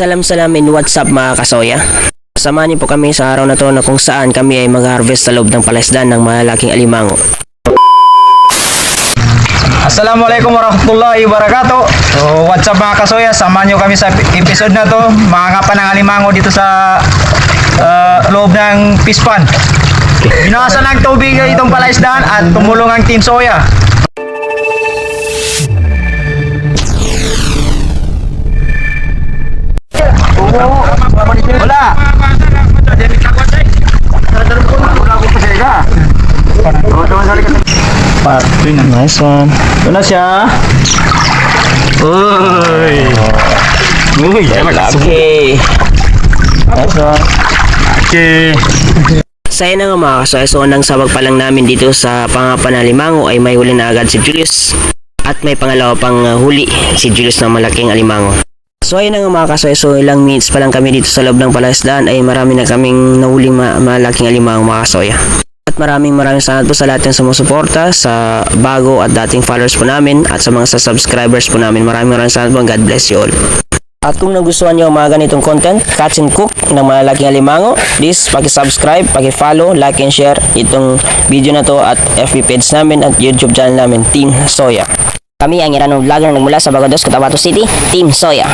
Salam salam and what's up mga kasoya? Samahan niyo po kami sa araw na to na kung saan kami ay mag-harvest sa loob ng palaisdan ng malalaking alimango. Assalamualaikum warahmatullahi wabarakatuh. So, what's up mga kasoya? Samahan nyo kami sa episode na to. Mga ng alimango dito sa uh, loob ng pispan. Binawasan ng tubig itong palaisdaan at tumulong ang Team Soya. Wala. Nice one. Ito na siya. Uy. Uy. Okay. Nice one. Okay. Sa na nga mga kasoya, so nang sabag pa lang namin dito sa pangapan ng alimango ay may huli na agad si Julius. At may pangalawa pang uh, huli si Julius ng malaking alimango. So ayun na nga mga kasoy, so ilang minutes pa lang kami dito sa loob ng palaisdaan ay marami na kaming nahuling ma- malaking alimango mga kasoya. At maraming maraming salamat po sa lahat ng sumusuporta sa bago at dating followers po namin at sa mga sa subscribers po namin. Maraming maraming salamat po. God bless you all. At kung nagustuhan nyo ang mga ganitong content, Catch and Cook ng mga laking alimango, please paki-subscribe, paki-follow, like and share itong video na to at FB page namin at YouTube channel namin, Team Soya. Kami ang Irano Vlogger nagmula sa Bagados, Cotabato City, Team Soya.